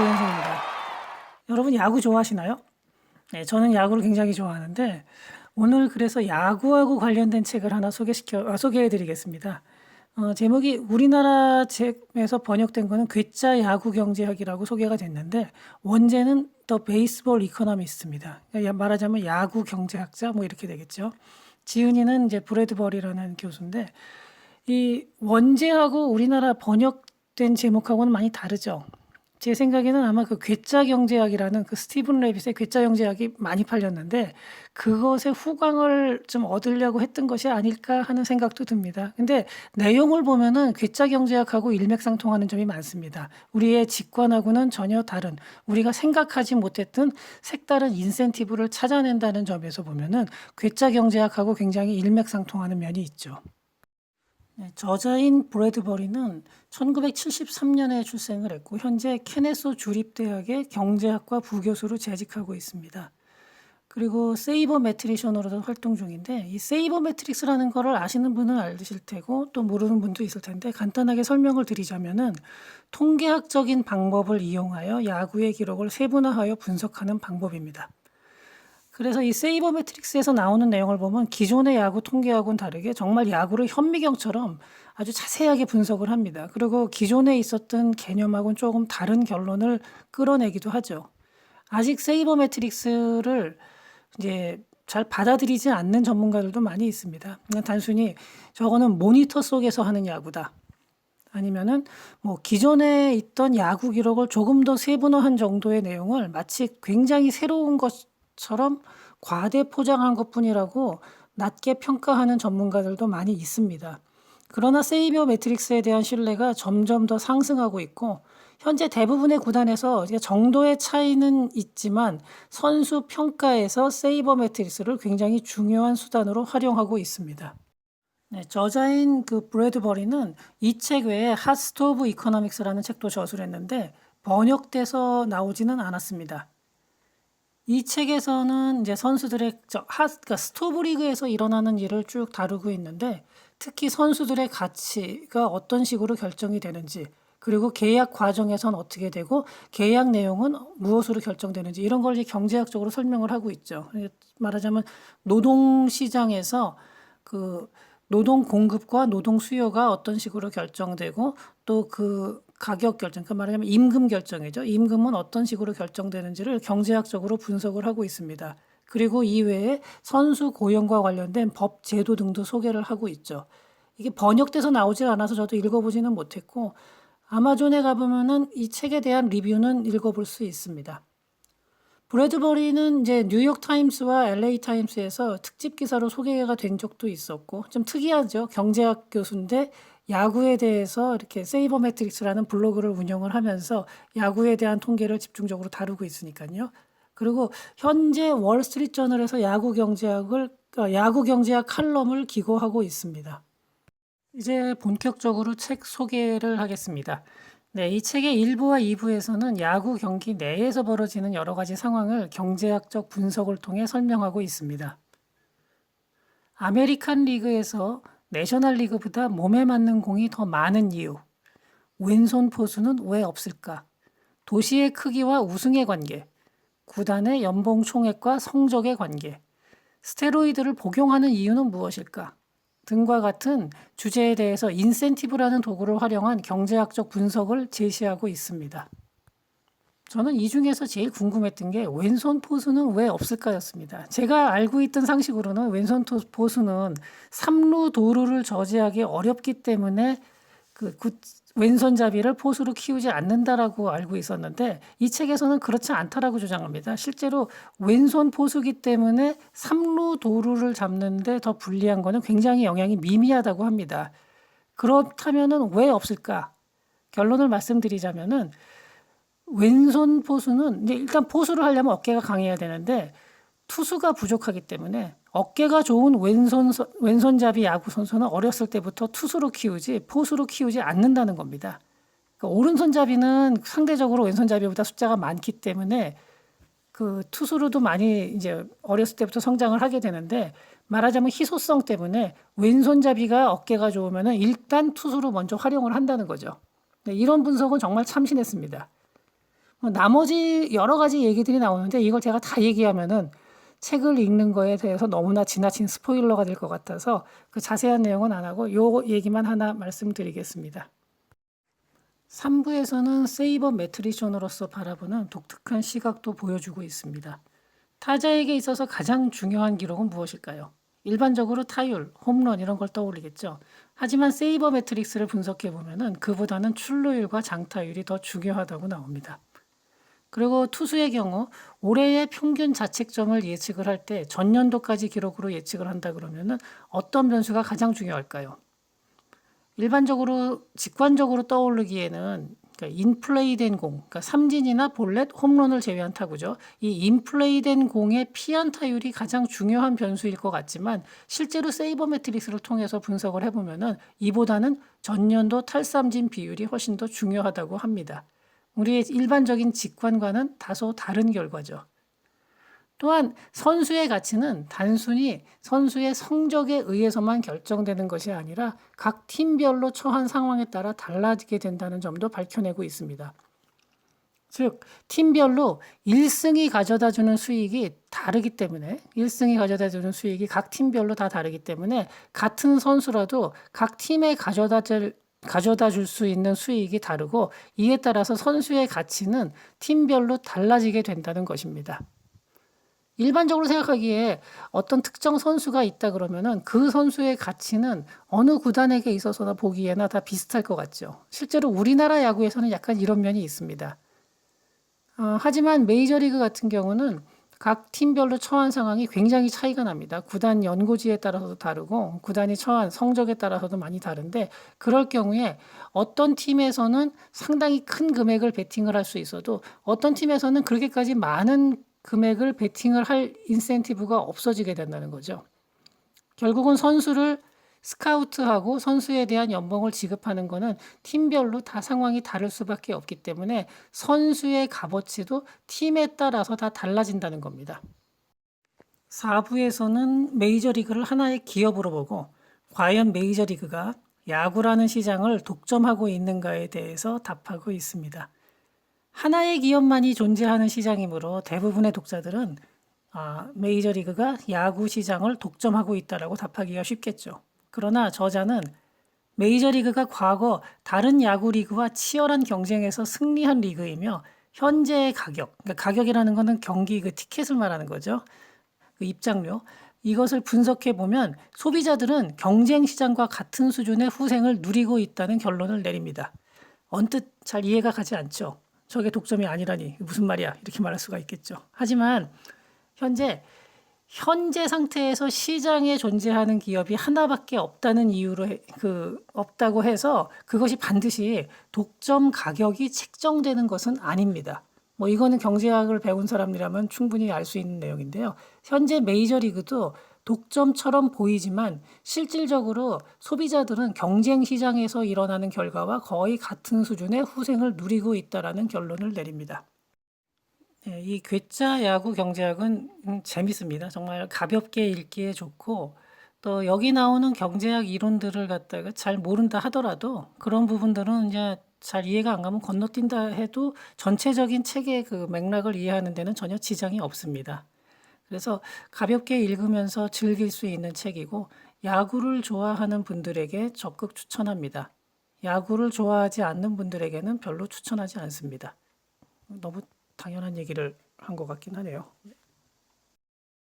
조현석입니다. 여러분 야구 좋아하시나요? 네, 저는 야구를 굉장히 좋아하는데 오늘 그래서 야구하고 관련된 책을 하나 소개시켜 아, 소개해드리겠습니다. 어, 제목이 우리나라 책에서 번역된 거는 괴짜 야구 경제학이라고 소개가 됐는데 원제는 더 베이스볼 이코노미스트입니다. 말하자면 야구 경제학자 뭐 이렇게 되겠죠. 지은이는 이제 브래드버리라는 교수인데 이 원제하고 우리나라 번역된 제목하고는 많이 다르죠. 제 생각에는 아마 그 괴짜 경제학이라는 그 스티븐 레빗의 괴짜 경제학이 많이 팔렸는데 그것의 후광을 좀 얻으려고 했던 것이 아닐까 하는 생각도 듭니다. 근데 내용을 보면은 괴짜 경제학하고 일맥상통하는 점이 많습니다. 우리의 직관하고는 전혀 다른 우리가 생각하지 못했던 색다른 인센티브를 찾아낸다는 점에서 보면은 괴짜 경제학하고 굉장히 일맥상통하는 면이 있죠. 네, 저자인 브래드버리는 1973년에 출생을 했고 현재 케네소 주립대학의 경제학과 부교수로 재직하고 있습니다. 그리고 세이버 매트리션으로도 활동 중인데 이 세이버 매트릭스라는 거를 아시는 분은 알으실 테고 또 모르는 분도 있을 텐데 간단하게 설명을 드리자면은 통계학적인 방법을 이용하여 야구의 기록을 세분화하여 분석하는 방법입니다. 그래서 이 세이버 매트릭스에서 나오는 내용을 보면 기존의 야구 통계하고는 다르게 정말 야구를 현미경처럼 아주 자세하게 분석을 합니다. 그리고 기존에 있었던 개념하고는 조금 다른 결론을 끌어내기도 하죠. 아직 세이버 매트릭스를 이제 잘 받아들이지 않는 전문가들도 많이 있습니다. 그냥 단순히 저거는 모니터 속에서 하는 야구다. 아니면은 뭐 기존에 있던 야구 기록을 조금 더 세분화한 정도의 내용을 마치 굉장히 새로운 것 처럼 과대 포장한 것 뿐이라고 낮게 평가하는 전문가들도 많이 있습니다. 그러나 세이버 매트릭스에 대한 신뢰가 점점 더 상승하고 있고 현재 대부분의 구단에서 정도의 차이는 있지만 선수 평가에서 세이버 매트릭스를 굉장히 중요한 수단으로 활용하고 있습니다. 네, 저자인 그 브래드버리는 이 책 외에 하스트 오브 이코노믹스라는 책도 저술을 했는데 번역돼서 나오지는 않았습니다. 이 책에서는 이제 선수들의 저 하, 그러니까 스토브 리그에서 일어나는 일을 쭉 다루고 있는데 특히 선수들의 가치가 어떤 식으로 결정이 되는지 그리고 계약 과정에선 어떻게 되고 계약 내용은 무엇으로 결정되는지 이런 걸 이제 경제학적으로 설명을 하고 있죠. 말하자면 노동 시장에서 그 노동 공급과 노동 수요가 어떤 식으로 결정되고 또 그 가격 결정, 그 말하자면 임금 결정이죠. 임금은 어떤 식으로 결정되는지를 경제학적으로 분석을 하고 있습니다. 그리고 이외에 선수 고용과 관련된 법 제도 등도 소개를 하고 있죠. 이게 번역돼서 나오질 않아서 저도 읽어보지는 못했고 아마존에 가보면은 이 책에 대한 리뷰는 읽어볼 수 있습니다. 브래드버리는 이제 뉴욕 타임스와 LA 타임스에서 특집 기사로 소개가 된 적도 있었고 좀 특이하죠. 경제학 교수인데 야구에 대해서 이렇게 세이버 매트릭스라는 블로그를 운영을 하면서 야구에 대한 통계를 집중적으로 다루고 있으니까요. 그리고 현재 월스트리트 저널에서 야구 경제학을 어, 야구 경제학 칼럼을 기고하고 있습니다. 이제 본격적으로 책 소개를 하겠습니다. 네, 이 책의 1부와 2부에서는 야구 경기 내에서 벌어지는 여러 가지 상황을 경제학적 분석을 통해 설명하고 있습니다. 아메리칸 리그에서 내셔널 리그보다 몸에 맞는 공이 더 많은 이유. 왼손 포수는 왜 없을까? 도시의 크기와 우승의 관계. 구단의 연봉 총액과 성적의 관계. 스테로이드를 복용하는 이유는 무엇일까? 등과 같은 주제에 대해서 인센티브라는 도구를 활용한 경제학적 분석을 제시하고 있습니다. 저는 이 중에서 제일 궁금했던 게 왼손 포수는 왜 없을까였습니다. 제가 알고 있던 상식으로는 왼손 포수는 삼루 도루를 저지하기 어렵기 때문에 그 왼손잡이를 포수로 키우지 않는다라고 알고 있었는데 이 책에서는 그렇지 않다라고 주장합니다. 실제로 왼손 포수기 때문에 삼루 도루를 잡는데 더 불리한 거는 굉장히 영향이 미미하다고 합니다. 그렇다면은 왜 없을까? 결론을 말씀드리자면은 왼손 포수는 일단 포수를 하려면 어깨가 강해야 되는데 투수가 부족하기 때문에 어깨가 좋은 왼손 왼손잡이 야구 선수는 어렸을 때부터 투수로 키우지 포수로 키우지 않는다는 겁니다. 그러니까 오른손잡이는 상대적으로 왼손잡이보다 숫자가 많기 때문에 그 투수로도 많이 이제 어렸을 때부터 성장을 하게 되는데 말하자면 희소성 때문에 왼손잡이가 어깨가 좋으면은 일단 투수로 먼저 활용을 한다는 거죠. 네, 이런 분석은 정말 참신했습니다. 뭐 나머지 여러 가지 얘기들이 나오는데 이걸 제가 다 얘기하면은 책을 읽는 거에 대해서 너무나 지나친 스포일러가 될 것 같아서 그 자세한 내용은 안 하고 요 얘기만 하나 말씀드리겠습니다. 3부에서는 세이버 매트리션으로서 바라보는 독특한 시각도 보여주고 있습니다. 타자에게 있어서 가장 중요한 기록은 무엇일까요? 일반적으로 타율, 홈런 이런 걸 떠올리겠죠. 하지만 세이버 매트릭스를 분석해 보면은 그보다는 출루율과 장타율이 더 중요하다고 나옵니다. 그리고 투수의 경우 올해의 평균 자책점을 예측을 할 때 전년도까지 기록으로 예측을 한다 그러면은 어떤 변수가 가장 중요할까요? 일반적으로 직관적으로 떠오르기에는 그러니까 인플레이된 공, 그러니까 삼진이나 볼넷, 홈런을 제외한 타구죠. 이 인플레이된 공의 피안 타율이 가장 중요한 변수일 것 같지만 실제로 세이버 매트릭스를 통해서 분석을 해보면은 이보다는 전년도 탈삼진 비율이 훨씬 더 중요하다고 합니다. 우리의 일반적인 직관과는 다소 다른 결과죠. 또한 선수의 가치는 단순히 선수의 성적에 의해서만 결정되는 것이 아니라 각 팀별로 처한 상황에 따라 달라지게 된다는 점도 밝혀내고 있습니다. 즉, 팀별로 1승이 가져다 주는 수익이 다르기 때문에 1승이 가져다 주는 수익이 각 팀별로 다 다르기 때문에 같은 선수라도 각 팀에 가져다 줄 가져다 줄 수 있는 수익이 다르고 이에 따라서 선수의 가치는 팀별로 달라지게 된다는 것입니다. 일반적으로 생각하기에 어떤 특정 선수가 있다 그러면은 그 선수의 가치는 어느 구단에게 있어서나 보기에나 다 비슷할 것 같죠. 실제로 우리나라 야구에서는 약간 이런 면이 있습니다. 어, 하지만 메이저리그 같은 경우는 각 팀별로 처한 상황이 굉장히 차이가 납니다. 구단 연고지에 따라서도 다르고 구단이 처한 성적에 따라서도 많이 다른데 그럴 경우에 어떤 팀에서는 상당히 큰 금액을 베팅을 할 수 있어도 어떤 팀에서는 그렇게까지 많은 금액을 베팅을 할 인센티브가 없어지게 된다는 거죠. 결국은 선수를 스카우트하고 선수에 대한 연봉을 지급하는 것은 팀별로 다 상황이 다를 수밖에 없기 때문에 선수의 값어치도 팀에 따라서 다 달라진다는 겁니다. 4부에서는 메이저리그를 하나의 기업으로 보고 과연 메이저리그가 야구라는 시장을 독점하고 있는가에 대해서 답하고 있습니다. 하나의 기업만이 존재하는 시장이므로 대부분의 독자들은 아, 메이저리그가 야구 시장을 독점하고 있다라고 답하기가 쉽겠죠. 그러나 저자는 메이저리그가 과거 다른 야구 리그와 치열한 경쟁에서 승리한 리그이며 현재의 가격, 그러니까 가격이라는 것은 경기 그 티켓을 말하는 거죠. 그 입장료. 이것을 분석해 보면 소비자들은 경쟁 시장과 같은 수준의 후생을 누리고 있다는 결론을 내립니다. 언뜻 잘 이해가 가지 않죠. 저게 독점이 아니라니 무슨 말이야 이렇게 말할 수가 있겠죠. 하지만 현재 현재 상태에서 시장에 존재하는 기업이 하나밖에 없다는 이유로 해- 그 없다고 해서 그것이 반드시 독점 가격이 책정되는 것은 아닙니다. 뭐 이거는 경제학을 배운 사람이라면 충분히 알 수 있는 내용인데요. 현재 메이저리그도 독점처럼 보이지만 실질적으로 소비자들은 경쟁 시장에서 일어나는 결과와 거의 같은 수준의 후생을 누리고 있다라는 결론을 내립니다. 네, 이 괴짜 야구 경제학은 음, 재밌습니다. 정말 가볍게 읽기에 좋고 또 여기 나오는 경제학 이론들을 갖다가 잘 모른다 하더라도 그런 부분들은 이제 잘 이해가 안 가면 건너뛴다 해도 전체적인 책의 그 맥락을 이해하는 데는 전혀 지장이 없습니다. 그래서 가볍게 읽으면서 즐길 수 있는 책이고 야구를 좋아하는 분들에게 적극 추천합니다. 야구를 좋아하지 않는 분들에게는 별로 추천하지 않습니다. 너무 당연한 얘기를 한 것 같긴 하네요.